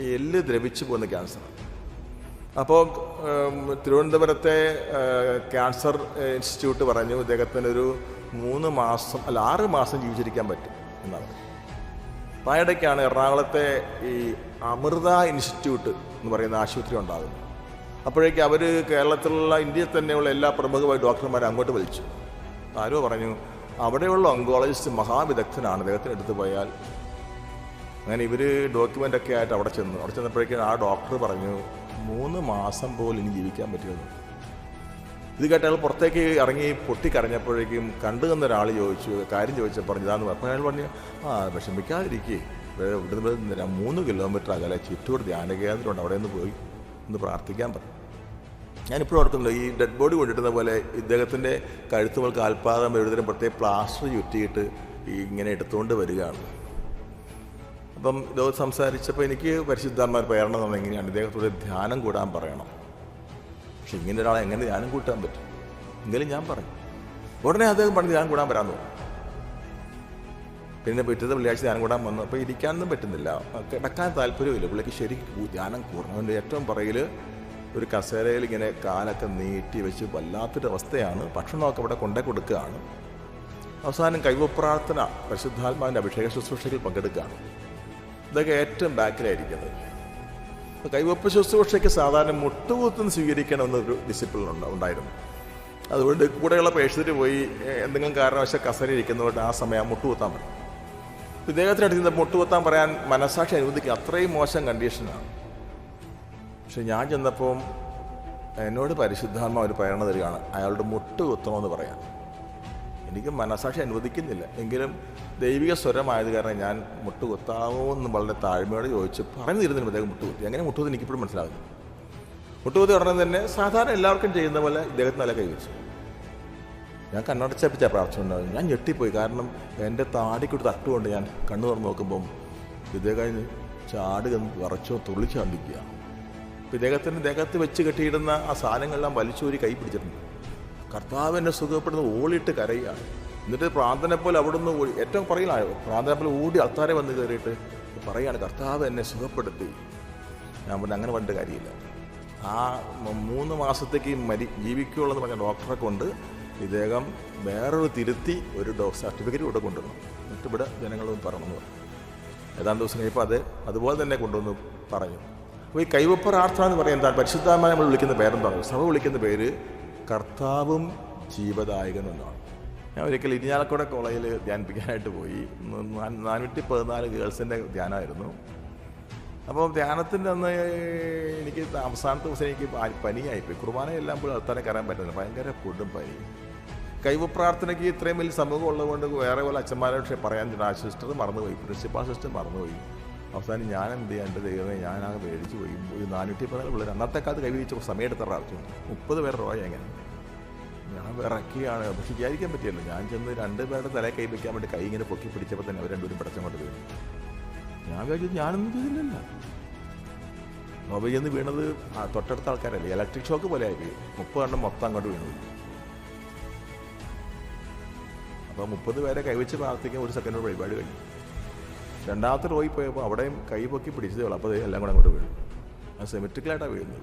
എല്ല് ദ്രവിച്ചു പോകുന്ന ക്യാൻസറാണ് അപ്പോൾ തിരുവനന്തപുരത്തെ ക്യാൻസർ ഇൻസ്റ്റിറ്റ്യൂട്ട് പറഞ്ഞു ഇദ്ദേഹത്തിനൊരു മൂന്ന് മാസം അല്ല ആറ് മാസം ജീവിച്ചിരിക്കാൻ പറ്റും എന്നാണ്. അപ്പോൾ എറണാകുളത്തെ ഈ അമൃത ഇൻസ്റ്റിറ്റ്യൂട്ട് എന്ന് പറയുന്ന ആശുപത്രി ഉണ്ടാകുന്നത്. അപ്പോഴേക്ക് അവർ കേരളത്തിലുള്ള ഇന്ത്യയിൽ തന്നെയുള്ള എല്ലാ പ്രമുഖമായ ഡോക്ടർമാരെ അങ്ങോട്ട് വിളിച്ചു. ആരോ പറഞ്ഞു അവിടെയുള്ള ഓങ്കോളജിസ്റ്റ് മഹാവിദഗ്ധനാണ് അദ്ദേഹത്തിന് എടുത്തു പോയാൽ അങ്ങനെ ഇവർ ഡോക്യുമെന്റ് ഒക്കെ ആയിട്ട് അവിടെ ചെന്നു. അവിടെ ചെന്നപ്പോഴേക്കും ആ ഡോക്ടർ പറഞ്ഞു മൂന്ന് മാസം പോലും ഇനി ജീവിക്കാൻ പറ്റുമെന്ന് ഇത് കേട്ട് അയാൾ പുറത്തേക്ക് ഇറങ്ങി പൊട്ടിക്കരഞ്ഞപ്പോഴേക്കും കണ്ടു നിന്ന ഒരാൾ ചോദിച്ചു കാര്യം ചോദിച്ചാൽ പറഞ്ഞു ഇതാന്ന് പറഞ്ഞു. അയാൾ പറഞ്ഞു ആ വിഷമിക്കാതിരിക്കേ. ഇവിടുന്ന് മൂന്ന് കിലോമീറ്റർ അകലെ ചുറ്റൂർ ധ്യാന കേന്ദ്രമുണ്ട് അവിടെ നിന്ന് പോയി ഒന്ന് പ്രാർത്ഥിക്കാൻ പറഞ്ഞു ഞാനിപ്പോഴും ഓർക്കുന്നുണ്ട് ഈ ഡെഡ് ബോഡി കൊണ്ടിട്ടുന്ന പോലെ ഇദ്ദേഹത്തിന്റെ കഴുത്തുകൾക്ക് കാൽപാദം എഴുതിനും പ്രത്യേക പ്ലാസ്റ്റർ ചുറ്റിയിട്ട് ഇങ്ങനെ എടുത്തുകൊണ്ട് വരികയാണ്. അപ്പം ഇത് സംസാരിച്ചപ്പോൾ എനിക്ക് പരിശുദ്ധാന്മാർ പ്രേരണ തന്നെ. എങ്ങനെയാണ് ഇദ്ദേഹത്തോട് ധ്യാനം കൂടാൻ പറയണം? പക്ഷെ ഇങ്ങനെ ഒരാളെ എങ്ങനെ ധ്യാനം കൂട്ടാൻ പറ്റും? എങ്കിലും ഞാൻ പറയും ഉടനെ അദ്ദേഹം പറഞ്ഞ് ധ്യാനം കൂടാൻ വരാൻ തോന്നും പിന്നെ പിറ്റത്തെ വെള്ളിയാഴ്ച ധ്യാനം കൂടാൻ വന്നു. അപ്പോൾ ഇരിക്കാനൊന്നും പറ്റുന്നില്ല. കിടക്കാൻ താല്പര്യമില്ല പുള്ളിക്ക് ശരിക്കും ധ്യാനം കൂടണം അവന്റെ ഏറ്റവും പുറകിൽ ഒരു കസേരയിൽ ഇങ്ങനെ കാലൊക്കെ നീട്ടി വെച്ച് വല്ലാത്തൊരു അവസ്ഥയാണ്. ഭക്ഷണമൊക്കെ ഇവിടെ കൊണ്ടേ കൊടുക്കുകയാണ്. അവസാനം കൈവപ്രാർത്ഥന പരിശുദ്ധാത്മാവിന്റെ അഭിഷേക ശുശ്രൂഷയിൽ പങ്കെടുക്കുകയാണ്. ഇതൊക്കെ ഏറ്റവും ബാക്കിലായിരിക്കുന്നത്. കൈവപ്പ് ശുശ്രൂഷയ്ക്ക് സാധാരണ മുട്ടുകൂത്തുനിന്ന് സ്വീകരിക്കണമെന്നൊരു ഡിസിപ്ലിൻ ഉണ്ട്? ഉണ്ടായിരുന്നു. അതുകൊണ്ട് കൂടെയുള്ള പേഷ്യന്റ് പോയി എന്തെങ്കിലും കാരണവശാൽ കസരി ഇരിക്കുന്നതുകൊണ്ട് ആ സമയം മുട്ടുകൂത്താൻ പറ്റും. ഇദ്ദേഹത്തിന് അടുത്ത് മുട്ടുകുത്താൻ പറയാൻ മനസാക്ഷി അനുവദിക്കുക അത്രയും മോശം കണ്ടീഷനാണ് പക്ഷെ ഞാൻ ചെന്നപ്പം എന്നോട് പരിശുദ്ധാത്മാവ് ഒരു പ്രേരണ തരികയാണ്. അയാളുടെ മുട്ടുകുത്തണമെന്ന് പറയാം എനിക്ക് മനസാക്ഷി അനുവദിക്കുന്നില്ല. എങ്കിലും ദൈവിക സ്വരമായത് കാരണം ഞാൻ മുട്ടുകുത്താവോ എന്ന് വളരെ താഴ്മയോടെ ചോദിച്ച് പറഞ്ഞു തരുന്നതിന് അദ്ദേഹം മുട്ടുകുത്തി. അങ്ങനെ മുട്ടുകുത്തി എനിക്കിപ്പോഴും മനസ്സിലാകുന്നു. മുട്ടുകുത്തി ഉടനെ തന്നെ സാധാരണ എല്ലാവർക്കും ചെയ്യുന്ന പോലെ ഇദ്ദേഹത്തിന് നല്ല കൈവച്ചു ഞാൻ കണ്ണടച്ചപ്പിച്ച പ്രാർത്ഥന ഉണ്ടായിരുന്നു. ഞാൻ ഞെട്ടിപ്പോയി. കാരണം എന്റെ താടിക്കൊരു തട്ടുകൊണ്ട് ഞാൻ കണ്ണു തുറന്ന് നോക്കുമ്പം ഇദ്ദേഹം കഴിഞ്ഞ് വറച്ചോ തുള്ളിച്ചാണ്ടിക്കുക ഇദ്ദേഹത്തിന്റെ ദേഹത്ത് വെച്ച് കെട്ടിയിടുന്ന ആ സാധനങ്ങളെല്ലാം വലിച്ചൂരി കൈ പിടിച്ചിട്ടുണ്ട്. കർത്താവ് എന്നെ സുഖപ്പെടുന്ന ഓളിയിട്ട് കരയുകയാണ് എന്നിട്ട് പ്രാന്തനെ പോലെ അവിടുന്ന് ഓടി ഏറ്റവും പറയലാണ് പ്രാന്തനെ പോലെ ഓടി അൾത്താരെ വന്ന് കയറിയിട്ട് പറയാണ് കർത്താവ് എന്നെ സുഖപ്പെടുത്തി. ഞാൻ പറഞ്ഞു അങ്ങനെ പറഞ്ഞിട്ട് കാര്യമില്ല. ആ മൂന്ന് മാസത്തേക്ക് മരി ജീവിക്കുള്ളെന്ന് പറഞ്ഞ ഡോക്ടറെ കൊണ്ട് ഇദ്ദേഹം വേറൊരു തിരുത്തി ഒരു ഡോ സർട്ടിഫിക്കറ്റ് ഇവിടെ കൊണ്ടുവന്നു. ഇവിടെ ജനങ്ങളൊന്നും പറഞ്ഞു. ഏതാണ്ട് ദിവസം കഴിയുമ്പോൾ അത് അതുപോലെ തന്നെ കൊണ്ടുവന്ന് പറഞ്ഞു. അപ്പോൾ ഈ കൈവപ്പ് പ്രാർത്ഥന എന്ന് പറയുന്നത് എന്താണ്? നമ്മൾ വിളിക്കുന്ന പേരെന്താണ്? സഭ വിളിക്കുന്ന പേര് കർത്താവും ജീവദായകനെന്നാണ് ഞാൻ ഒരിക്കൽ ഇരിഞ്ഞാലക്കുട കോളേജിൽ ധ്യാനിപ്പിക്കാനായിട്ട് പോയി. നാനൂറ്റി പതിനാല് ഗേൾസിന്റെ ധ്യാനമായിരുന്നു. അപ്പോൾ ധ്യാനത്തിന്റെ അന്ന് എനിക്ക് അവസാനത്തെ ദിവസം എനിക്ക് പനിയായിപ്പോയി കുർബാനയെല്ലാം പോലും അത്താനെ കയറാൻ പറ്റുന്നില്ല ഭയങ്കര പൊടും പനി. കൈവ് പ്രാർത്ഥനയ്ക്ക് ഇത്രയും വലിയ സമൂഹം ഉള്ളതുകൊണ്ട് വേറെ പോലെ അച്ഛന്മാരെ പക്ഷേ പറയാൻ ആ സിസ്റ്റർ മറന്നുപോയി. പ്രിൻസിപ്പാൾ സിസ്റ്റർ മറന്നുപോയി. അവസാനം ഞാൻ എന്ത് ചെയ്യാൻ എന്റെ ദൈവമേ ഞാനാകെ മേടിച്ചു പോയി ഒരു നാനൂറ്റി പതിനാല് പിള്ളേർ അന്നത്തെ കാലത്ത് കൈവച്ച് സമയം പ്രാർത്ഥന മുപ്പത് പേർ റോയ എങ്ങനെ ഞാൻ വിറക്കുകയാണ് പക്ഷെ വിചാരിക്കാൻ പറ്റിയല്ലോ. ഞാൻ ചെന്ന് രണ്ട് പേരുടെ തലയെ കൈ വെക്കാൻ വേണ്ടി കൈ ഇങ്ങനെ പൊക്കി പിടിച്ചപ്പോൾ തന്നെ അവർ രണ്ടുപേരും പിടച്ചങ്ങോട്ട് വീണു. ഞാൻ വിചാരിച്ചു ഞാനൊന്നും ചെയ്തില്ലല്ല. മൊബൈൽ ചെന്ന് വീണത് തൊട്ടടുത്ത ആൾക്കാരല്ലേ? ഇലക്ട്രിക് ഷോക്ക് പോലെ ആയി മുപ്പത് എണ്ണം മൊത്തം അങ്ങോട്ട് വീണു. അപ്പോൾ മുപ്പത് പേരെ കൈവച്ച് പ്രാർത്ഥിക്കാൻ ഒരു സെക്കൻഡ് പരിപാടി കഴിഞ്ഞു. രണ്ടാമത്തെ റോയിൽ പോയപ്പോൾ അവിടെയും കൈ പൊക്കി പിടിച്ചതേ ഉള്ളൂ. അപ്പോൾ എല്ലാം കൂടെ അങ്ങോട്ട് വീണു. അത് സെമിട്രിക്കലായിട്ടാണ് വീഴുന്നത്.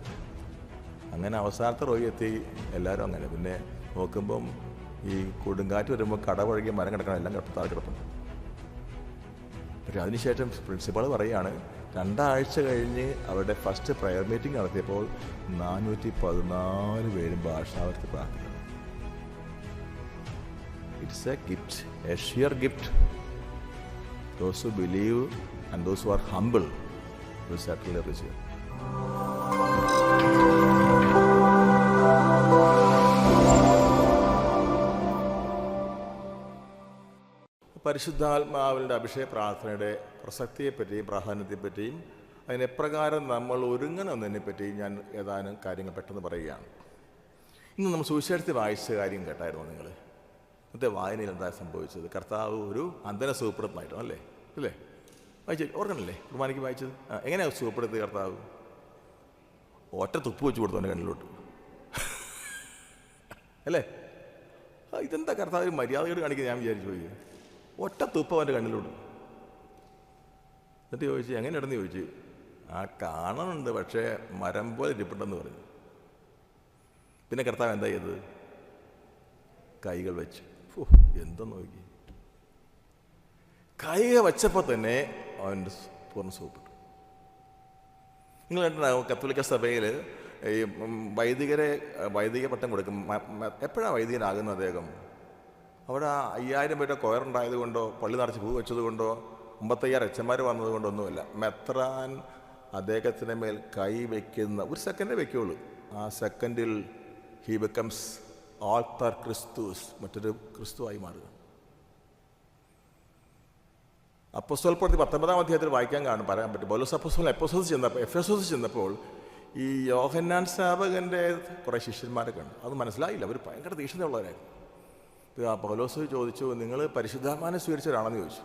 അങ്ങനെ അവസാനത്തെ റോയി എത്തി. എല്ലാവരും അങ്ങനെ. പിന്നെ നോക്കുമ്പം ഈ കൊടുങ്കാറ്റ് വരുമ്പോൾ കടപഴകിയ മരം കിടക്കണം എല്ലാം കിടത്താൽ കിടപ്പുണ്ട് പക്ഷെ അതിനുശേഷം പ്രിൻസിപ്പൾ പറയുകയാണ് രണ്ടാഴ്ച കഴിഞ്ഞ് അവരുടെ ഫസ്റ്റ് പ്രയർ മീറ്റിംഗ് നടത്തിയപ്പോൾ നാനൂറ്റി പതിനാല് പേരും ഭാഷാവർത്തി പ്രാർത്ഥിക്കുന്നു. It's a gift a sheer gift those who believe and those who are humble will settle receive പരിശുദ്ധാത്മാവിന്റെ അഭിഷേക പ്രാർത്ഥനയുടെ പ്രസക്തിയെപ്പറ്റിയും പ്രാധാന്യത്തെപ്പറ്റിയും അതിനെപ്രകാരം നമ്മൾ ഒരുങ്ങണമെന്നതിനെ പറ്റിയും ഞാൻ ഏതാനും കാര്യങ്ങൾ പെട്ടെന്ന് പറയുകയാണ്. ഇന്ന് നമ്മൾ സുവിശേഷത്തിൽ വായിച്ച കാര്യം കേട്ടായിരുന്നു നിങ്ങൾ? ഇന്നത്തെ വായനയിൽ എന്താ സംഭവിച്ചത്? കർത്താവ് ഒരു അന്തന സുഖപ്പെടുത്തുന്നതായിട്ടോ അല്ലേ? അല്ലേ വായിച്ചു ഓർക്കണല്ലേ? കുർബാനയ്ക്ക് വായിച്ചത്? എങ്ങനെയാണ് സുഖപ്പെടുത്തിയത് കർത്താവ്? ഒറ്റ തുപ്പ് വെച്ച് കൊടുത്തു എന്റെ കണ്ണിലോട്ട്. അല്ലേ? ഇതെന്താ കർത്താവ് മര്യാദയോട് കാണിക്കുന്നത്? ഞാൻ വിചാരിച്ചു പോയി. ഒറ്റ തുപ്പ് അവന്റെ കണ്ണിലോട്ട് എന്നിട്ട് ചോദിച്ചു എങ്ങനെ ഇടന്ന് ചോദിച്ചു? ആ കാണുന്നുണ്ട് പക്ഷേ മരം പോലെ ഇരിപ്പുണ്ടെന്ന് പറഞ്ഞു. പിന്നെ കർത്താവ് എന്താ ചെയ്തത്? കൈകൾ വെച്ച്. എന്താ നോക്കി. കൈകൾ വെച്ചപ്പോൾ തന്നെ അവന്റെ പൂർണ സുഖപ്പെട്ടു. നിങ്ങൾ കണ്ടിട്ടുണ്ടാകും കത്തോലിക്ക സഭയിൽ ഈ വൈദികരെ വൈദിക പട്ടം കൊടുക്കും. എപ്പോഴാണ് വൈദികനാകുന്നത് അദ്ദേഹം? അവിടെ അയ്യായിരം പേരുടെ കൊയറുണ്ടായത് കൊണ്ടോ പള്ളി നിറച്ച് പൂ വെച്ചത് കൊണ്ടോ അമ്പത്തയ്യായിരം അച്ഛന്മാർ വന്നത് മെത്രാൻ അദ്ദേഹത്തിന് മേൽ കൈ വയ്ക്കുന്ന ഒരു സെക്കൻഡേ വയ്ക്കുള്ളൂ ആ സെക്കൻഡിൽ ഹി ബിക്കംസ് ആൾത്താർ ക്രിസ്തുസ് മറ്റൊരു ക്രിസ്തുവായി മാറുക. അപ്പോസ്തോൽ പ്രവൃത്തി പത്തൊമ്പതാം അധ്യായത്തിൽ വായിക്കാൻ കാണും പറയാൻ പറ്റും. പൗലോസ് അപ്പസ്വൽ എപ്പോസോസ് ചെന്നപ്പോൾ എഫേസോസ് ചെന്നപ്പോൾ ഈ യോഹന്നാൻ സ്ഥാപകന്റെ കുറേ ശിഷ്യന്മാരൊക്കെ ഉണ്ട് അത് മനസ്സിലായില്ല. അവർ ഭയങ്കര തീക്ഷ്ണതയുള്ളവരായിരുന്നു പൗലോസ് ചോദിച്ചു നിങ്ങൾ പരിശുദ്ധാത്മാനെ സ്വീകരിച്ചവരാണെന്ന് ചോദിച്ചു.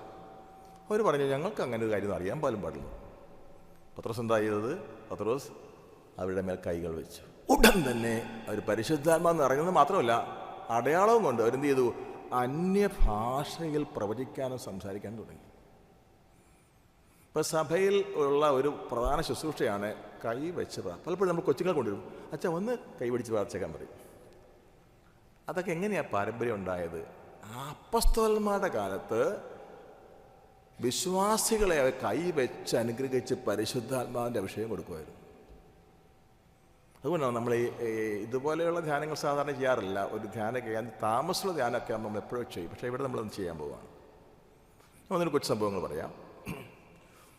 അവർ പറഞ്ഞു ഞങ്ങൾക്ക് അങ്ങനെ ഒരു കാര്യം അറിയാൻ പോലും പാടില്ല. പത്രോസ് എന്താ ചെയ്തത്? പത്രോസ് അവരുടെ മേൽ കൈകൾ വെച്ചു. ഉടൻ തന്നെ അവർ പരിശുദ്ധാത്മാന്ന് ഇറങ്ങുന്നത് മാത്രമല്ല അടയാളവും കൊണ്ട് അവരെന്ത് ചെയ്തു? അന്യഭാഷയിൽ പ്രവചിക്കാനും സംസാരിക്കാനും തുടങ്ങി. ഇപ്പം സഭയിൽ ഉള്ള ഒരു പ്രധാന ശുശ്രൂഷയാണ് കൈ വെച്ച് പലപ്പോഴും നമ്മൾ കൊച്ചുങ്ങളെ കൊണ്ടുവരും. അച്ഛാ ഒന്ന് കൈ പിടിച്ച് പ്രാർത്ഥിച്ചേക്കാൻ പറയും. അതൊക്കെ എങ്ങനെയാണ് പാരമ്പര്യം ഉണ്ടായത്? അപ്പസ്തോലന്മാരുടെ കാലത്ത് വിശ്വാസികളെ അവർ കൈവച്ച് അനുഗ്രഹിച്ച് പരിശുദ്ധാത്മാവിന്റെ അഭിഷേകം കൊടുക്കുമായിരുന്നു. അതുകൊണ്ടാണ് നമ്മൾ ഈ ഇതുപോലെയുള്ള ധ്യാനങ്ങൾ സാധാരണ ചെയ്യാറില്ല. ഒരു ധ്യാന ചെയ്യാൻ താമസമുള്ള ധ്യാനമൊക്കെ നമ്മൾ എപ്പോഴും ചെയ്യും. പക്ഷേ ഇവിടെ നമ്മളൊന്ന് ചെയ്യാൻ പോവുകയാണ് ഒന്നിന് കൊച്ചു സംഭവങ്ങൾ പറയാം.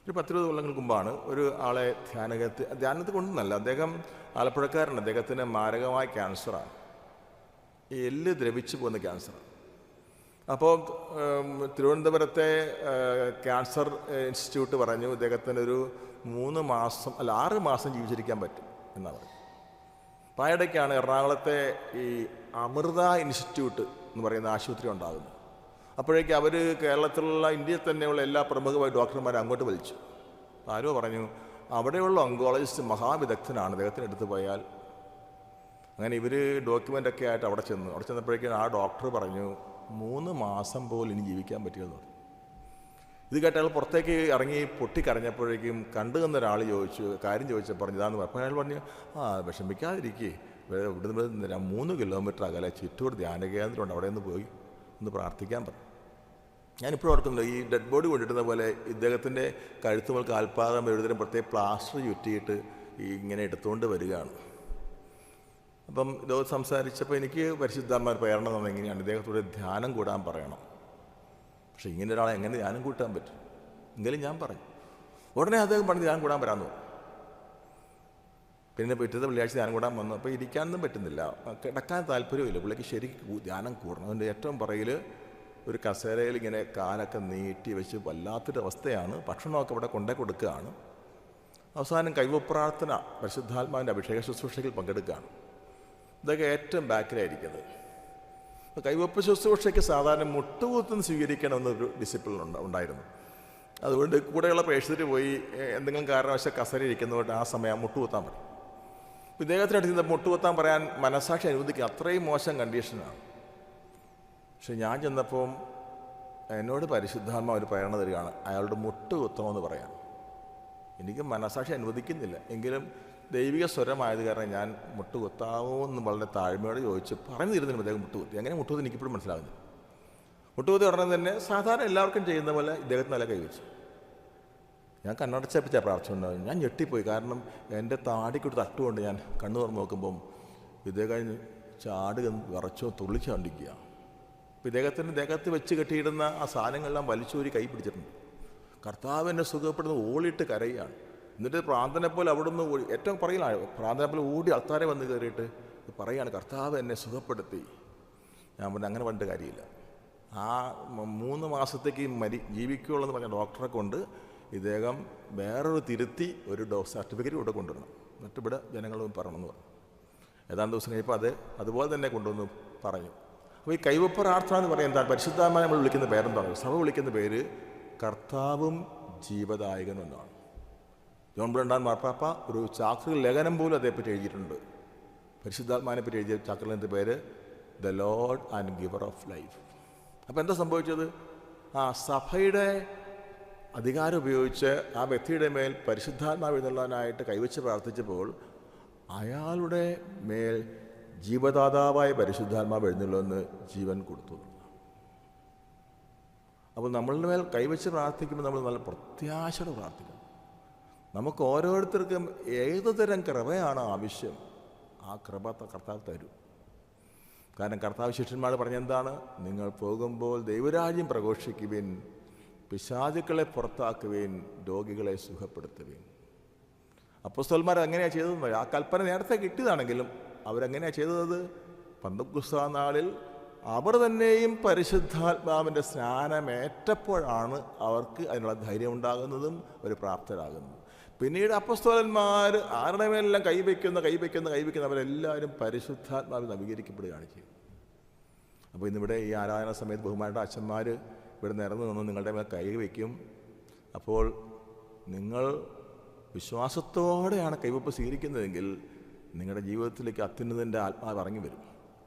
ഒരു പത്തിരുപത് കൊല്ലങ്ങൾക്ക് മുമ്പാണ് ഒരു ആളെ ധ്യാനകത്ത് ധ്യാനത്തിൽ കൊണ്ടൊന്നല്ല അദ്ദേഹം ആലപ്പുഴക്കാരൻ അദ്ദേഹത്തിന് മാരകമായ ക്യാൻസറാണ് എല്ല് ദ്രവിച്ചു പോകുന്ന ക്യാൻസറാണ് അപ്പോൾ തിരുവനന്തപുരത്തെ ക്യാൻസർ ഇൻസ്റ്റിറ്റ്യൂട്ട് പറഞ്ഞു ഇദ്ദേഹത്തിന് ഒരു മൂന്ന് മാസം അല്ല ആറ് മാസം ജീവിച്ചിരിക്കാൻ പറ്റും എന്നാണ് പറഞ്ഞത്. അപ്പോൾ ആയിടയ്ക്കാണ് എറണാകുളത്തെ ഈ അമൃത ഇൻസ്റ്റിറ്റ്യൂട്ട് എന്ന് പറയുന്ന ആശുപത്രി ഉണ്ടാകുന്നത്. അപ്പോഴേക്ക് അവർ കേരളത്തിലുള്ള ഇന്ത്യയിൽ തന്നെയുള്ള എല്ലാ പ്രമുഖമായ ഡോക്ടർമാരെ അങ്ങോട്ട് വലിച്ചു ആരോ പറഞ്ഞു അവിടെയുള്ള ഒങ്കോളജിസ്റ്റ് മഹാവിദഗ്ധനാണ് അദ്ദേഹത്തിന് എടുത്തു പോയാൽ അങ്ങനെ ഇവർ ഡോക്യുമെന്റ് ഒക്കെ ആയിട്ട് അവിടെ ചെന്നു. അവിടെ ചെന്നപ്പോഴേക്കും ആ ഡോക്ടർ പറഞ്ഞു മൂന്ന് മാസം പോലും ഇനി ജീവിക്കാൻ പറ്റില്ലെന്ന് പറഞ്ഞു. ഇത് കേട്ടയാൾ പുറത്തേക്ക് ഇറങ്ങി പൊട്ടിക്കരഞ്ഞപ്പോഴേക്കും കണ്ടു നിന്ന ഒരാൾ ചോദിച്ചു കാര്യം ചോദിച്ചാൽ പറഞ്ഞു ഇതാന്ന് പറഞ്ഞു. അപ്പോൾ അയാൾ പറഞ്ഞു ആ വിഷമിക്കാതിരിക്കേ. ഇവിടുന്ന് നിന്ന് മൂന്ന് കിലോമീറ്റർ അകലെ ചുറ്റൂർ ധ്യാന കേന്ദ്രമുണ്ട്. അവിടെ നിന്ന് പോയി ഒന്ന് പ്രാർത്ഥിക്കാൻ പറഞ്ഞു. ഞാനിപ്പോഴും ഓർക്കുന്നുണ്ട് ഈ ഡെഡ് ബോഡി കൊണ്ടിട്ടുന്ന പോലെ ഇദ്ദേഹത്തിന്റെ കഴുത്തുമൽ കാൽപാദം എഴുതലും പ്രത്യേക പ്ലാസ്റ്റർ ചുറ്റിയിട്ട് ഇങ്ങനെ എടുത്തുകൊണ്ട് വരികയാണ്. അപ്പം ഇത് സംസാരിച്ചപ്പോൾ എനിക്ക് പരിശുദ്ധാത്മാർ പ്രേരണ തന്നെ എങ്ങനെയാണ്? ഇദ്ദേഹത്തോട് ധ്യാനം കൂടാൻ പറയണം. പക്ഷെ ഇങ്ങനെ ഒരാളെ എങ്ങനെ ധ്യാനം കൂട്ടാൻ പറ്റും? എങ്കിലും ഞാൻ പറയും. ഉടനെ അദ്ദേഹം പറഞ്ഞു ധ്യാനം കൂടാൻ വരാമെന്ന് പറഞ്ഞു. പിന്നെ പിറ്റത്തെ വെള്ളിയാഴ്ച ധ്യാനം കൂടാൻ വന്നു. അപ്പോൾ ഇരിക്കാനൊന്നും പറ്റുന്നില്ല. കിടക്കാൻ താല്പര്യമില്ല പുള്ളിക്ക് ശരിക്കും ധ്യാനം കൂടണം. അതിന്റെ ഏറ്റവും പുറകിൽ ഒരു കസേരയിൽ ഇങ്ങനെ കാലൊക്കെ നീട്ടി വെച്ച് വല്ലാത്തൊരു അവസ്ഥയാണ്. ഭക്ഷണമൊക്കെ ഇവിടെ കൊണ്ടേ കൊടുക്കുകയാണ്. അവസാനം കൈവപ്രാർത്ഥന പരിശുദ്ധാത്മാവിന്റെ അഭിഷേക ശുശ്രൂഷയിൽ പങ്കെടുക്കുകയാണ്. ഇതൊക്കെ ഏറ്റവും ബാക്കിലായിരിക്കുന്നത്. അപ്പോൾ കൈവപ്പ് ശുശ്രൂഷയ്ക്ക് സാധാരണ മുട്ടുകൂത്തുനിന്ന് സ്വീകരിക്കണമെന്നൊരു ഡിസിപ്ലിൻ ഉണ്ട് ഉണ്ടായിരുന്നു. അതുകൊണ്ട് കൂടെയുള്ള പ്രേക്ഷകർ പോയി എന്തെങ്കിലും കാരണവശാൽ കസരി ഇരിക്കുന്നതുകൊണ്ട് ആ സമയം മുട്ടുകൂത്താൻ പറയും ഇദ്ദേഹത്തിനടുത്ത് നിന്ന് മുട്ടുകുത്താൻ പറയാൻ മനസാക്ഷി അനുവദിക്കുക. അത്രയും മോശം കണ്ടീഷനാണ് പക്ഷെ ഞാൻ ചെന്നപ്പം എന്നോട് പരിശുദ്ധാത്മ ഒരു പ്രേരണ തരികയാണ് അയാളുടെ മുട്ട് കുത്തണമെന്ന് പറയാൻ എനിക്ക് മനസാക്ഷി അനുവദിക്കുന്നില്ല. എങ്കിലും ദൈവിക സ്വരമായത് കാരണം ഞാൻ മുട്ട് കുത്താവോ എന്ന് വളരെ താഴ്മയോടെ ചോദിച്ച് പറഞ്ഞു തരുന്നതിന് അദ്ദേഹം മുട്ടുകുത്തി. അങ്ങനെ മുട്ടുകുത്തി എനിക്കിപ്പോഴും മനസ്സിലാകുന്നു മുട്ടുകുത്തി ഉടനെ തന്നെ സാധാരണ എല്ലാവർക്കും ചെയ്യുന്ന പോലെ ഇദ്ദേഹത്തിന് നല്ല കൈവച്ചു ഞാൻ കണ്ണടച്ചപ്പിച്ച പ്രാർത്ഥന ഞാൻ ഞെട്ടിപ്പോയി. കാരണം എന്റെ താടിക്കൊരു തട്ടുകൊണ്ട് ഞാൻ കണ്ണു തുറന്ന് നോക്കുമ്പം ഇദ്ദേഹം ചാടുക വിറച്ചോ തുള്ളിച്ചാണ്ടിക്കുക അപ്പം ഇദ്ദേഹത്തിന്റെ ദേഹത്ത് വെച്ച് കെട്ടിയിടുന്ന ആ സാധനങ്ങളെല്ലാം വലിച്ചൂരി കൈ പിടിച്ചിട്ടുണ്ട്. കർത്താവ് എന്നെ സുഖപ്പെടുന്ന ഓളിയിട്ട് കരയുകയാണ് എന്നിട്ട് പ്രാന്തനെ പോലെ അവിടുന്ന് ഏറ്റവും പറയലാണ് പ്രാന്തനെ പോലെ ഓടി അൾത്താരെ വന്ന് കയറിയിട്ട് പറയാണ് കർത്താവ് എന്നെ സുഖപ്പെടുത്തി. ഞാൻ പറഞ്ഞു അങ്ങനെ പറഞ്ഞിട്ട് കാര്യമില്ല. ആ മൂന്ന് മാസത്തേക്ക് മരി ജീവിക്കുകയുള്ളൂ എന്ന് പറഞ്ഞ ഡോക്ടറെ കൊണ്ട് ഇദ്ദേഹം വേറൊരു തിരുത്തി ഒരു ഡോ സർട്ടിഫിക്കറ്റ് ഇവിടെ കൊണ്ടുവരണം. എന്നിട്ട് ഇവിടെ ജനങ്ങൾ പറയണമെന്ന് പറഞ്ഞു. ഏതാണ്ട് ദിവസം കഴിയപ്പോൾ അത് അതുപോലെ തന്നെ കൊണ്ടുവന്ന് പറഞ്ഞു. അപ്പോൾ ഈ കൈവപ്പ് പ്രാർത്ഥന എന്ന് പറയുന്നത് എന്താ പരിശുദ്ധമായ നമ്മൾ വിളിക്കുന്ന പേരെന്താണ്? സഭ വിളിക്കുന്ന പേര് കർത്താവും ജീവദായകനും എന്നാണ്. ജോൺ ബ്രണ്ടാൻ മാർപ്പാപ്പ ഒരു ചാക്രിക ലേഖനം പോലും അതേപ്പറ്റി എഴുതിയിട്ടുണ്ട്. പരിശുദ്ധാത്മാനെപ്പറ്റി എഴുതിയ ചാക്രലിന്റെ പേര് the lord and giver of life അപ്പോൾ എന്താ സംഭവിച്ചത്? ആ സഭയുടെ അധികാരം ഉപയോഗിച്ച് ആ വ്യക്തിയുടെ മേൽ പരിശുദ്ധാത്മാവ് എന്നുള്ളതിനായിട്ട് കൈവച്ച് പ്രാർത്ഥിച്ചപ്പോൾ അയാളുടെ മേൽ ജീവദാതാവായ പരിശുദ്ധാത്മാവ് എഴുന്നള്ളുവെന്ന് ജീവൻ കൊടുത്തു. അപ്പോൾ നമ്മളുടെ മേൽ കൈവച്ച് പ്രാർത്ഥിക്കുമ്പോൾ നമ്മൾ നല്ല പ്രത്യാശയോടെ പ്രാർത്ഥിക്കണം. നമുക്ക് ഓരോരുത്തർക്കും ഏതു തരം കൃപയാണ് ആവശ്യം? ആ കൃപ കർത്താവ് തരും. കാരണം കർത്താവ് ശിഷ്യന്മാർ പറഞ്ഞെന്താണ് നിങ്ങൾ പോകുമ്പോൾ ദൈവരാജ്യം പ്രഘോഷിക്കുവിൻ പിശാചുക്കളെ പുറത്താക്കുവിൻ രോഗികളെ സുഖപ്പെടുത്തുവിൻ. അപ്പോസ്തലന്മാർ അങ്ങനെയാണ് ചെയ്തത്. ആ കൽപ്പന നേരത്തെ കിട്ടിയതാണെങ്കിലും അവരെങ്ങനെയാണ് ചെയ്തത്? പന്തക്കുസ്ത നാളിൽ അവർ തന്നെയും പരിശുദ്ധാത്മാവിന്റെ സ്നാനമേറ്റപ്പോഴാണ് അവർക്ക് അതിനുള്ള ധൈര്യം ഉണ്ടാകുന്നതും ഒരു പ്രാപ്തരാകുന്നതും. പിന്നീട് അപ്പസ്തോലന്മാർ ആരുടെ മേലെല്ലാം കൈവയ്ക്കുന്ന കൈവയ്ക്കുന്ന കൈവയ്ക്കുന്ന അവരെല്ലാവരും പരിശുദ്ധാത്മാവിൽ നവീകരിക്കപ്പെടുകയാണ് ചെയ്യുന്നത് അപ്പോൾ ഇന്നിവിടെ ഈ ആരാധന സമയത്ത് ബഹുമാനപ്പെട്ട അച്ഛന്മാർ ഇവിടെ നിറഞ്ഞു നിന്ന് നിങ്ങളുടെ മേൽ കൈ വയ്ക്കും. അപ്പോൾ നിങ്ങൾ വിശ്വാസത്തോടെയാണ് കൈവപ്പ് സ്വീകരിക്കുന്നതെങ്കിൽ നിങ്ങളുടെ ജീവിതത്തിലേക്ക് അത്യുന്നതിന്റെ ആത്മാവ് ഇറങ്ങി വരും.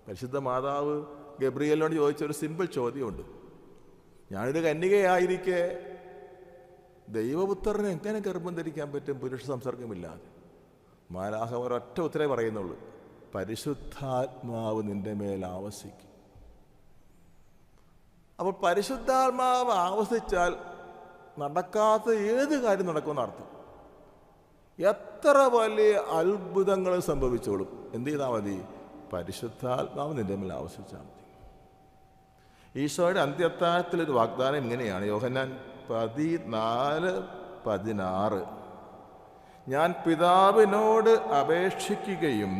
പരിശുദ്ധ മാതാവ് ഗബ്രിയലിനോട് ചോദിച്ച ഒരു സിമ്പിൾ ചോദ്യമുണ്ട്. ഞാനൊരു കന്യകയായിരിക്കെ ദൈവപുത്രന് എങ്ങനെ ഗർഭം ധരിക്കാൻ പറ്റും? പുരുഷ സംസർഗമില്ലാതെ മാലാഹ ഒരൊറ്റ ഉത്തരേ പറയുന്നുള്ളൂ. പരിശുദ്ധാത്മാവ് നിന്റെ മേൽ ആവസിക്കും. അപ്പോൾ പരിശുദ്ധാത്മാവ് ആവസിച്ചാൽ നടക്കാത്ത ഏത് കാര്യം നടക്കുമെന്ന് അർത്ഥം? എത്ര വലിയ അത്ഭുതങ്ങൾ സംഭവിച്ചോളും. എന്ത് ചെയ്താൽ മതി? പരിശുദ്ധാത്മാവ് നിന്റെ മേൽ ആവസിച്ചാൽ മതി. ഈശോയുടെ അന്ത്യത്താഴത്തിലൊരു വാഗ്ദാനം ഇങ്ങനെയാണ്. യോഹന്നാൻ പതിനാല് പതിനാറ്. ഞാൻ പിതാവിനോട് അപേക്ഷിക്കുകയും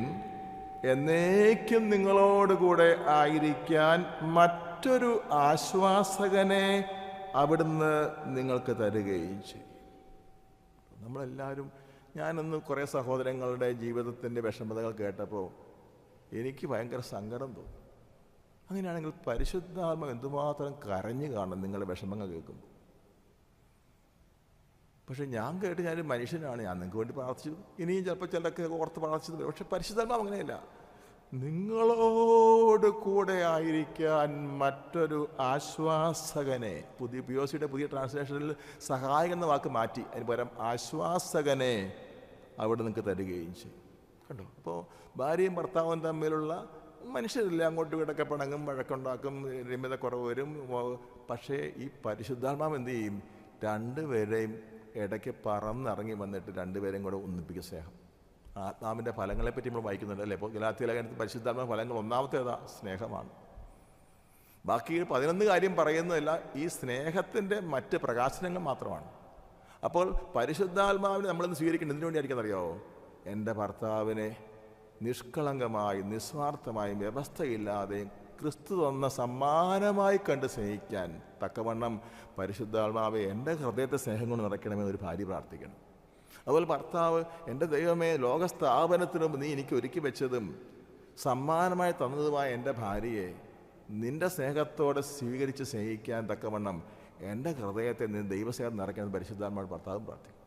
എന്നേക്കും നിങ്ങളോടുകൂടെ ആയിരിക്കാൻ മറ്റൊരു ആശ്വാസകനെ അവിടുന്ന് നിങ്ങൾക്ക് തരികയും ചെയ്യും. നമ്മളെല്ലാവരും ഞാനൊന്ന് കുറേ സഹോദരങ്ങളുടെ ജീവിതത്തിന്റെ വിഷമതകൾ കേട്ടപ്പോൾ എനിക്ക് ഭയങ്കര സങ്കടം തോന്നും. അങ്ങനെയാണെങ്കിൽ പരിശുദ്ധാത്മ എന്തുമാത്രം കരഞ്ഞു കാണും നിങ്ങളുടെ വിഷമങ്ങൾ കേൾക്കുമ്പോൾ. പക്ഷെ ഞാൻ കേട്ട് ഞാനൊരു മനുഷ്യനാണ്. ഞാൻ നിങ്ങൾക്ക് വേണ്ടി പ്രാർത്ഥിച്ചു ഇനിയും ചിലപ്പോൾ ചിലരൊക്കെ ഓർത്ത് പ്രാർത്ഥിച്ചത് പക്ഷേ പരിശുദ്ധാത്മാവ് അങ്ങനെയല്ല. നിങ്ങളോട് കൂടെ ആയിരിക്കാൻ മറ്റൊരു ആശ്വാസകനെ പുതിയ പി ഒ സിയുടെ പുതിയ ട്രാൻസ്ലേഷനിൽ സഹായം എന്ന വാക്ക് മാറ്റി. അതിന് പകരം ആശ്വാസകനെ അവിടെ നിങ്ങൾക്ക് തരികയും ചെയ്യും. കണ്ടോ? അപ്പോൾ ഭാര്യയും ഭർത്താവും തമ്മിലുള്ള മനുഷ്യരില്ല അങ്ങോട്ടും ഇങ്ങോട്ടൊക്കെ പിണങ്ങും വഴക്കുണ്ടാക്കും രമ്യത കുറവ് വരും. പക്ഷേ ഈ പരിശുദ്ധാത്മാവ് എന്ത് ചെയ്യും? രണ്ടുപേരെയും ഇടയ്ക്ക് പറന്നിറങ്ങി വന്നിട്ട് രണ്ടുപേരെയും കൂടെ ഒന്നിപ്പിക്കും സ്നേഹം. ആത്മാവിന്റെ ഫലങ്ങളെപ്പറ്റി നമ്മൾ വായിക്കുന്നുണ്ട് അല്ലേ? ഇപ്പോൾ ഗലാത്തിലേഖനത്തിൽ പരിശുദ്ധാത്മ ഫലങ്ങൾ ഒന്നാമത്തേതാ സ്നേഹമാണ്. ബാക്കി പതിനൊന്ന് കാര്യം പറയുന്നതല്ല ഈ സ്നേഹത്തിന്റെ മറ്റ് പ്രകാശനങ്ങൾ മാത്രമാണ്. അപ്പോൾ പരിശുദ്ധാത്മാവിനെ നമ്മളിന്ന് സ്വീകരിക്കേണ്ടത് എന്തിനു വേണ്ടിയായിരിക്കും അറിയാമോ എന്റെ ഭർത്താവിനെ നിഷ്കളങ്കമായും നിസ്വാർത്ഥമായും വ്യവസ്ഥയില്ലാതെയും ക്രിസ്തു തന്ന സമ്മാനമായി കണ്ട് സ്നേഹിക്കാൻ തക്കവണ്ണം പരിശുദ്ധാത്മാവെ എന്റെ ഹൃദയത്തെ സ്നേഹം കൊണ്ട് നിറയ്ക്കണമെന്ന് ഒരു ഭാര്യ പ്രാർത്ഥിക്കണം. അതുപോലെ ഭർത്താവ് എന്റെ ദൈവമേ ലോകസ്ഥാപനത്തിനും നീ എനിക്ക് ഒരുക്കി വെച്ചതും സമ്മാനമായി തന്നതുമായ എന്റെ ഭാര്യയെ നിന്റെ സ്നേഹത്തോടെ സ്വീകരിച്ച് സ്നേഹിക്കാൻ തക്കവണ്ണം എന്റെ ഹൃദയത്തെ നീ ദൈവസ്നേഹം നിറയ്ക്കാൻ പരിശുദ്ധാത്മാവ് ഭർത്താവും പ്രാർത്ഥിക്കും.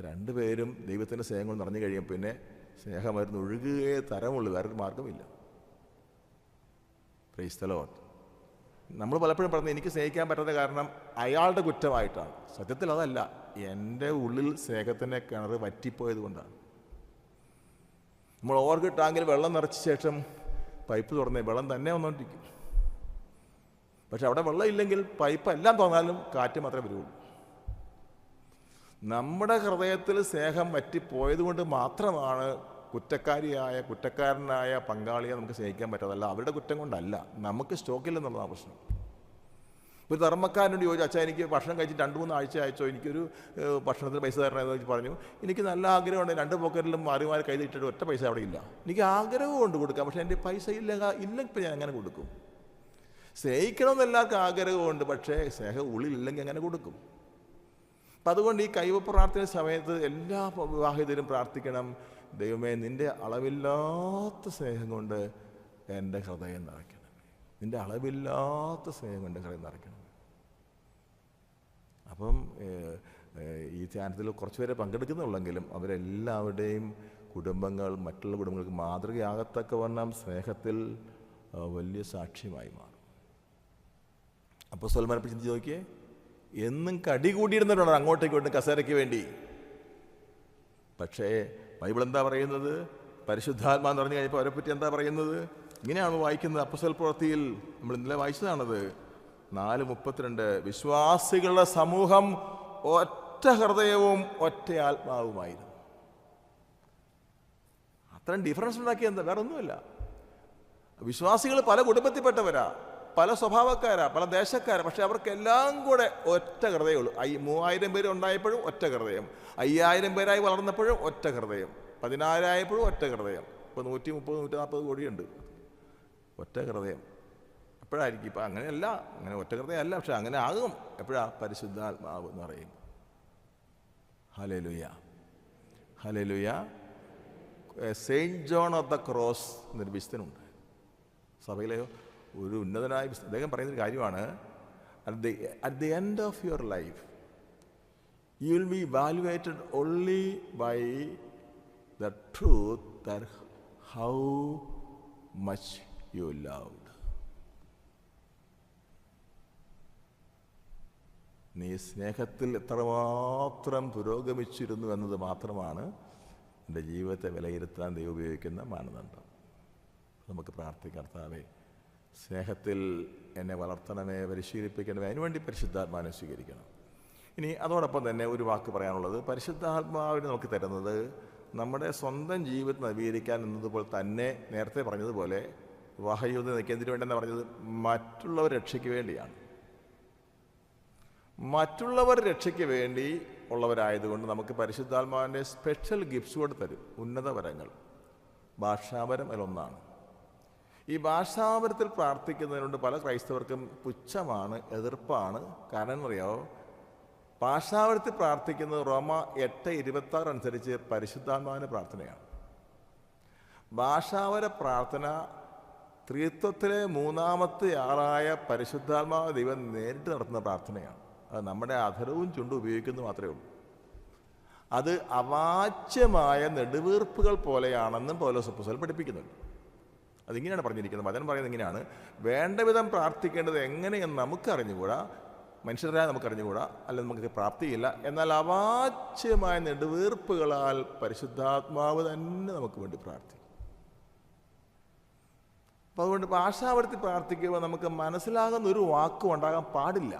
രണ്ടുപേരും ദൈവത്തിന്റെ സ്നേഹം കൊണ്ട് നിറഞ്ഞു കഴിയും പിന്നെ സ്നേഹം വരുന്ന ഒഴുകുകയെ തരമുള്ളൂ വേറൊരു മാർഗമില്ല പ്രൈസ്തലോ നമ്മൾ പലപ്പോഴും പറഞ്ഞു എനിക്ക് സ്നേഹിക്കാൻ പറ്റാത്ത കാരണം അയാളുടെ കുറ്റമായിട്ടാണ്. സത്യത്തിൽ അതല്ല. എന്റെ ഉള്ളിൽ സ്നേഹത്തിന്റെ കിണർ വറ്റിപ്പോയത് കൊണ്ടാണ്. നമ്മൾ ഓർക്ക് ടാങ്കിൽ വെള്ളം നിറച്ച ശേഷം പൈപ്പ് തുറന്നേ വെള്ളം തന്നെ വന്നുകൊണ്ടിരിക്കും പക്ഷെ അവിടെ വെള്ളം ഇല്ലെങ്കിൽ പൈപ്പ് എല്ലാം തോന്നാലും കാറ്റ് മാത്രമേ വരുള്ളൂ. നമ്മുടെ ഹൃദയത്തിൽ സ്നേഹം വറ്റിപ്പോയത് കൊണ്ട് മാത്രമാണ് കുറ്റക്കാരിയായ കുറ്റക്കാരനായ പങ്കാളിയെ നമുക്ക് സ്നേഹിക്കാൻ പറ്റാതല്ല അവരുടെ കുറ്റം കൊണ്ടല്ല. നമുക്ക് സ്റ്റോക്കില്ലെന്നുള്ളതാണ് പ്രശ്നം. ഒരു ധർമ്മക്കാരനോട് ചോദിച്ചു അച്ഛാ എനിക്ക് ഭക്ഷണം കഴിച്ചിട്ട് രണ്ട് മൂന്ന് ആഴ്ച അയച്ചോ എനിക്കൊരു ഭക്ഷണത്തിന് പൈസ തരണമെന്ന് വെച്ച് പറഞ്ഞു. എനിക്ക് നല്ല ആഗ്രഹമുണ്ട്. രണ്ട് പോക്കറ്റിലും മാറി മാറി കൈ ഇട്ടിട്ട് ഒറ്റ പൈസ അവിടെ ഇല്ല. എനിക്ക് ആഗ്രഹം കൊണ്ട് കൊടുക്കാം പക്ഷേ എന്റെ പൈസ ഇല്ല ഇല്ലെങ്കിൽ ഞാൻ എങ്ങനെ കൊടുക്കും. സ്നേഹിക്കണമെന്ന് എല്ലാവർക്കും ആഗ്രഹമുണ്ട് പക്ഷേ സ്നേഹം ഉള്ളിലില്ലെങ്കിൽ എങ്ങനെ കൊടുക്കും. അപ്പം അതുകൊണ്ട് ഈ കൈവ പ്രാർത്ഥന സമയത്ത് എല്ലാ വിവാഹിതരും പ്രാർത്ഥിക്കണം. ദൈവമേ നിന്റെ അളവില്ലാത്ത സ്നേഹം കൊണ്ട് എന്റെ ഹൃദയം നിറയ്ക്കണം. നിന്റെ അളവില്ലാത്ത സ്നേഹം കൊണ്ട് ഹൃദയം നിറയ്ക്കണം. അപ്പം ഈ ധ്യാനത്തിൽ കുറച്ച് പേരെ പങ്കെടുക്കുന്നുള്ളെങ്കിലും അവരെല്ലാവരുടെയും കുടുംബങ്ങൾ മറ്റുള്ള കുടുംബങ്ങൾക്ക് മാതൃകയാകത്തക്കവണ്ണം സ്നേഹത്തിൽ വലിയ സാക്ഷ്യമായി മാറും. അപ്പോൾ സൽമാനപ്പ് ചിന്തിച്ച് നോക്കിയേ എന്നും കടി കൂടിയിരുന്നിട്ടുണ്ട് അങ്ങോട്ടേക്ക് വേണ്ടി കസേരയ്ക്ക് വേണ്ടി. പക്ഷേ ബൈബിൾ എന്താ പറയുന്നത്? പരിശുദ്ധാത്മാ എന്ന് പറഞ്ഞു കഴിഞ്ഞപ്പോൾ അവരെ പറ്റി എന്താ പറയുന്നത്? ഇങ്ങനെയാണ് വായിക്കുന്നത് അപ്പസൽ പ്രവൃത്തിയിൽ നമ്മൾ ഇന്നലെ വായിച്ചതാണത്. നാല് മുപ്പത്തിരണ്ട് വിശ്വാസികളുടെ സമൂഹം ഒറ്റ ഹൃദയവും ഒറ്റ ആത്മാവുമായിരുന്നു. അത്രയും ഡിഫറൻസ് ഉണ്ടാക്കിയ എന്താ? വേറെ ഒന്നുമില്ല വിശ്വാസികൾ പല കുടുംബത്തിൽപ്പെട്ടവരാ. പല സ്വഭാവക്കാരാ പല ദേശക്കാരാ പക്ഷെ അവർക്കെല്ലാം കൂടെ ഒറ്റ ഹൃദയമുള്ളൂ ഐ മൂവായിരം പേര് ഉണ്ടായപ്പോഴും ഒറ്റ ഹൃദയം. അയ്യായിരം പേരായി വളർന്നപ്പോഴും ഒറ്റ ഹൃദയം. പതിനായിരമായപ്പോഴും ഒറ്റ ഹൃദയം. ഇപ്പോൾ നൂറ്റി മുപ്പത് നൂറ്റി നാൽപ്പത് കോടിയുണ്ട്. ഒറ്റ ഹൃദയം. എപ്പോഴായിരിക്കും ഇപ്പം അങ്ങനെയല്ല അങ്ങനെ ഒറ്റ ഹൃദയമല്ല പക്ഷെ അങ്ങനെ ആകും. എപ്പോഴാ? പരിശുദ്ധാത്മാവ് എന്ന് പറയും hallelujah hallelujah hallelujah saint John of the cross എന്നൊരു വിശുദ്ധനുണ്ട് സഭയിലെ ഒരു ഉന്നതനായ അദ്ദേഹം പറയുന്നൊരു കാര്യമാണ് at the at the end of your life you will be valuated only by the truth that how much you love നീ സ്നേഹത്തിൽ എത്രമാത്രം പുരോഗമിച്ചിരുന്നു എന്നത് മാത്രമാണ് എന്റെ ജീവിതത്തെ വിലയിരുത്താൻ ദൈവം ഉപയോഗിക്കുന്ന മാനദണ്ഡം. നമുക്ക് പ്രാർത്ഥിക്കാം കർത്താവേ. സ്നേഹത്തിൽ എന്നെ വളർത്തണമേ പരിശീലിപ്പിക്കണമേ അതിനുവേണ്ടി പരിശുദ്ധാത്മാവിനെ സ്വീകരിക്കണം. ഇനി അതോടൊപ്പം തന്നെ ഒരു വാക്ക് പറയാനുള്ളത് പരിശുദ്ധാത്മാവിന് നമുക്ക് തരുന്നത് നമ്മുടെ സ്വന്തം ജീവിതം നവീകരിക്കാൻ എന്നതുപോലെ തന്നെ നേരത്തെ പറഞ്ഞതുപോലെ വിവാഹയുദ്ധം നിൽക്കുന്നതിന് വേണ്ടെന്ന് പറഞ്ഞത്? മറ്റുള്ളവർ രക്ഷയ്ക്ക് വേണ്ടിയാണ്. മറ്റുള്ളവർ രക്ഷയ്ക്ക് വേണ്ടി ഉള്ളവരായതുകൊണ്ട് നമുക്ക് പരിശുദ്ധാത്മാവിന്റെ സ്പെഷ്യൽ ഗിഫ്റ്റ്സ് കൂടെ തരും. ഉന്നത വരങ്ങൾ ഭാഷാപരം അതിലൊന്നാണ്. ഈ ഭാഷാപരത്തിൽ പ്രാർത്ഥിക്കുന്നതിനോട് പല ക്രൈസ്തവർക്കും പുച്ഛമാണ് എതിർപ്പാണ്. കാരണം എന്നറിയാമോ ഭാഷാപരത്തിൽ പ്രാർത്ഥിക്കുന്നത് റോമ എട്ട് ഇരുപത്തി ആറ് അനുസരിച്ച് പരിശുദ്ധാത്മാവിന്റെ പ്രാർത്ഥനയാണ്. ഭാഷാപര പ്രാർത്ഥന ത്രിത്വത്തിലെ മൂന്നാമത്തെ ആളായ പരിശുദ്ധാത്മാവ് ദൈവം നേരിട്ട് നടത്തുന്ന പ്രാർത്ഥനയാണ്. അത് നമ്മുടെ അധരവും ചുണ്ടും ഉപയോഗിക്കുന്നു മാത്രമേ ഉള്ളൂ. അത് അവാച്യമായ നെടുവീർപ്പുകൾ പോലെയാണെന്നും പൗലോസപ്പുസൽ പഠിപ്പിക്കുന്നുണ്ട്. അതിങ്ങനെയാണ് പറഞ്ഞിരിക്കുന്നത്. വചനം പറയുന്നത് ഇങ്ങനെയാണ്. വേണ്ട വിധം പ്രാർത്ഥിക്കേണ്ടത് എങ്ങനെയെന്ന് നമുക്ക് അറിഞ്ഞുകൂടാ മനുഷ്യരായ നമുക്ക് അറിഞ്ഞുകൂടാ അല്ലെങ്കിൽ നമുക്ക് പ്രാപ്തിയില്ല. എന്നാൽ അവാച്യമായ നെടുവീർപ്പുകളാൽ പരിശുദ്ധാത്മാവ് തന്നെ നമുക്ക് വേണ്ടി പ്രാർത്ഥിക്കും. അപ്പോൾ അതുകൊണ്ട് ആശാവർത്തി പ്രാർത്ഥിക്കുമ്പോൾ നമുക്ക് മനസ്സിലാകുന്ന ഒരു വാക്കും ഉണ്ടാകാൻ പാടില്ല.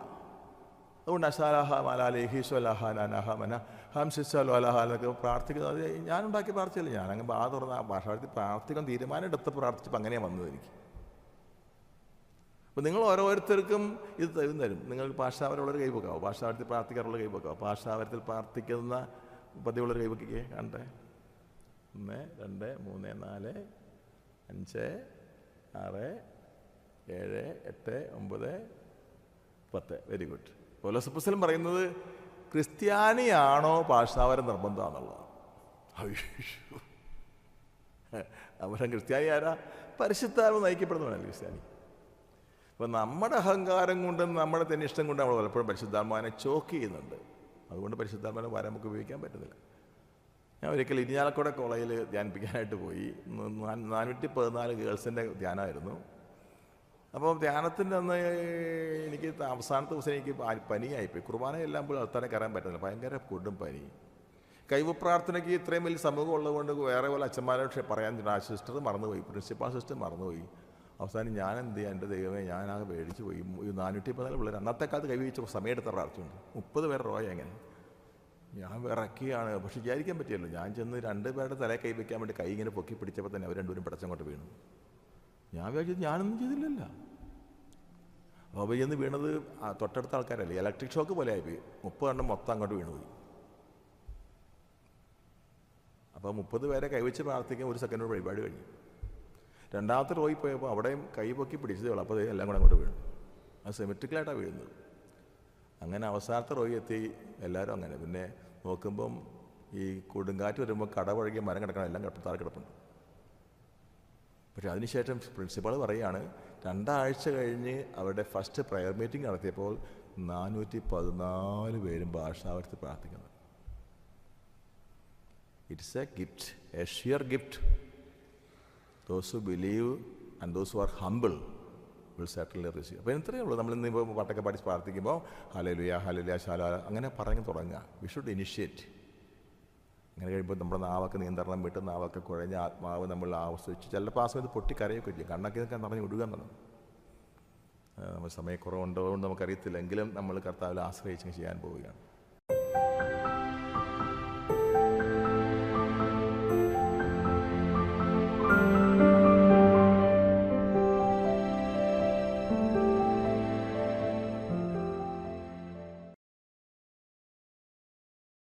അതുകൊണ്ട് അശാലാഹ മലാലേഹീശോ അലാഹ നാനാഹ മന ഹം അലഹാലൊക്കെ പ്രാർത്ഥിക്കുന്നത് അത് ഞാനുണ്ടാക്കി പ്രാർത്ഥിച്ചില്ല ഞാനങ്ങ് അങ്ങ് ബാ തുറന്ന ഭാഷാർത്ഥി പ്രാർത്ഥിക്കാൻ തീരുമാനം എടുത്ത് പ്രാർത്ഥിച്ചപ്പോൾ അങ്ങനെയാണ് വന്നത് എനിക്ക്. അപ്പോൾ നിങ്ങൾ ഓരോരുത്തർക്കും ഇത് തരും തരും. നിങ്ങൾ ഭാഷാവരമുള്ളൊരു കൈവക്കാവോ പാഷാവരത്തിൽ പ്രാർത്ഥിക്കാറുള്ള കൈവക്കാവോ പാഷാവരത്തിൽ പ്രാർത്ഥിക്കുന്ന പതിവുള്ളൊരു കൈവെക്കേ കണ്ടേ? ഒന്ന് രണ്ട് മൂന്ന് നാല് അഞ്ച് ആറ് ഏഴ് എട്ട് ഒമ്പത് പത്ത്. Very good. പോലസപ്പുസലം പറയുന്നത് ക്രിസ്ത്യാനിയാണോ ഭാഷാവരം നിർബന്ധമാണെന്നുള്ളതാണ് അവൻ ക്രിസ്ത്യാനി ആരാ? പരിശുദ്ധാരം നയിക്കപ്പെടുന്നവനല്ല ക്രിസ്ത്യാനി. അപ്പം നമ്മുടെ അഹങ്കാരം കൊണ്ടും നമ്മുടെ തന്നെ ഇഷ്ടം കൊണ്ടും നമ്മൾ പലപ്പോഴും പരിശുദ്ധാത്മാവിനെ ചോക്ക് ചെയ്യുന്നുണ്ട്. അതുകൊണ്ട് പരിശുദ്ധാത്മാവിനെ വരം നമുക്ക് ഉപയോഗിക്കാൻ പറ്റുന്നില്ല. ഞാൻ ഒരിക്കൽ ഇരിഞ്ഞാലക്കുട കോളേജിൽ ധ്യാനിപ്പിക്കാനായിട്ട് പോയി. നാനൂറ്റി പതിനാല് ഗേൾസിന്റെ ധ്യാനമായിരുന്നു. അപ്പോൾ ധ്യാനത്തിന്റെ അന്ന് എനിക്ക് അവസാനത്തെ ദിവസം എനിക്ക് പനിയായിപ്പോയി. കുർബാന എല്ലാം പോലും അടുത്താനെ കയറാൻ പറ്റുന്നില്ല ഭയങ്കര കൊടും പനി. കൈവ് പ്രാർത്ഥനയ്ക്ക് ഇത്രയും വലിയ സമൂഹം ഉള്ളതുകൊണ്ട് വേറെ പോലെ അച്ഛന്മാരെ പക്ഷേ പറയാൻ ആ സിസ്റ്റർ മറന്നുപോയി. പ്രിൻസിപ്പാൾ സിസ്റ്റർ മറന്നുപോയി. അവസാനം ഞാൻ എന്ത് ചെയ്യാം എന്റെ ദൈവമേ ഞാനാകെ മേടിച്ചു പോയി. നാനൂറ്റി പതിനാല് പിള്ളേർ അന്നത്തെ കാലത്ത് കൈവീച്ച സമയമെടുത്ത പ്രാർത്ഥനയുണ്ട് മുപ്പത് പേർ റോയ അങ്ങനെ ഞാൻ വിറക്കിയാണ്. പക്ഷെ വിചാരിക്കാൻ പറ്റിയല്ലോ. ഞാൻ ചെന്ന് രണ്ട് പേരുടെ തലയിൽ കൈ വെക്കാൻ വേണ്ടി കൈ ഇങ്ങനെ പൊക്കി പിടിച്ചപ്പോൾ തന്നെ അവർ രണ്ടുപേരും പിടച്ചങ്ങോട്ട് വീണു. ഞാൻ വിചാരിച്ചത് ഞാനൊന്നും ചെയ്തില്ലല്ലോ. ചെന്ന് വീണത് തൊട്ടടുത്ത ആൾക്കാരല്ലേ? ഇലക്ട്രിക് ഷോക്ക് പോലെ ആയിപ്പോയി. മുപ്പത് എണ്ണം മൊത്തം അങ്ങോട്ട് വീണുപോയി. അപ്പോൾ മുപ്പത് പേരെ കൈവച്ച് പ്രാർത്ഥിക്കാൻ ഒരു സെക്കൻഡ് വഴിപാട് കഴിഞ്ഞു. രണ്ടാമത്തെ റോയിൽ പോയപ്പോൾ അവിടെയും കൈ പൊക്കി പിടിച്ചതേ ഉള്ളൂ. അപ്പോൾ എല്ലാം കൂടെ അങ്ങോട്ട് വീണു. അത് സെമിട്രിക്കലായിട്ടാണ് വീഴുന്നത്. അങ്ങനെ അവസാനത്തെ റോയി എത്തി എല്ലാവരും അങ്ങനെ. പിന്നെ നോക്കുമ്പം ഈ കൊടുങ്കാറ്റ് വരുമ്പോൾ കടപഴകിയ മരം കിടക്കണം എല്ലാം കിടപ്പ് താഴെ കിടപ്പുണ്ട്. പക്ഷെ അതിനുശേഷം പ്രിൻസിപ്പൾ പറയുകയാണ് രണ്ടാഴ്ച കഴിഞ്ഞ് അവരുടെ ഫസ്റ്റ് പ്രയർ മീറ്റിംഗ് നടത്തിയപ്പോൾ നാനൂറ്റി പതിനാല് പേരും ഭാഷാവർത്തി പ്രാർത്ഥിക്കുന്നത് it's a gift a sheer gift those who believe and those who are humble will settle receive അപ്പോൾ ഇത്രയേ ഉള്ളൂ. നമ്മൾ ഇന്ന് പാട്ടൊക്കെ പാടി പ്രാർത്ഥിക്കുമ്പോൾ ഹലലുയ ഹലലുയ ശാല അങ്ങനെ പറഞ്ഞ് തുടങ്ങുക. വി ഷുഡ് ഇനിഷ്യേറ്റ് അങ്ങനെ കഴിയുമ്പോൾ നമ്മുടെ നാവൊക്കെ നിയന്ത്രണം വിട്ട് നാവൊക്കെ കുഴഞ്ഞ ആത്മാവ് നമ്മൾ ആവശ്യിച്ച് ചിലപ്പോൾ ആ സമയത്ത് പൊട്ടിക്കരയൊക്കെ ചെയ്യും. കണ്ണൊക്കെ ഇതൊക്കെ നിറഞ്ഞ് വിടുക എന്നുള്ളത്. നമ്മൾ സമയക്കുറവുണ്ടോ എന്ന് നമുക്കറിയത്തില്ല. എങ്കിലും നമ്മൾ കർത്താവിൽ ആശ്രയിച്ച് ചെയ്യാൻ പോവുകയാണ്.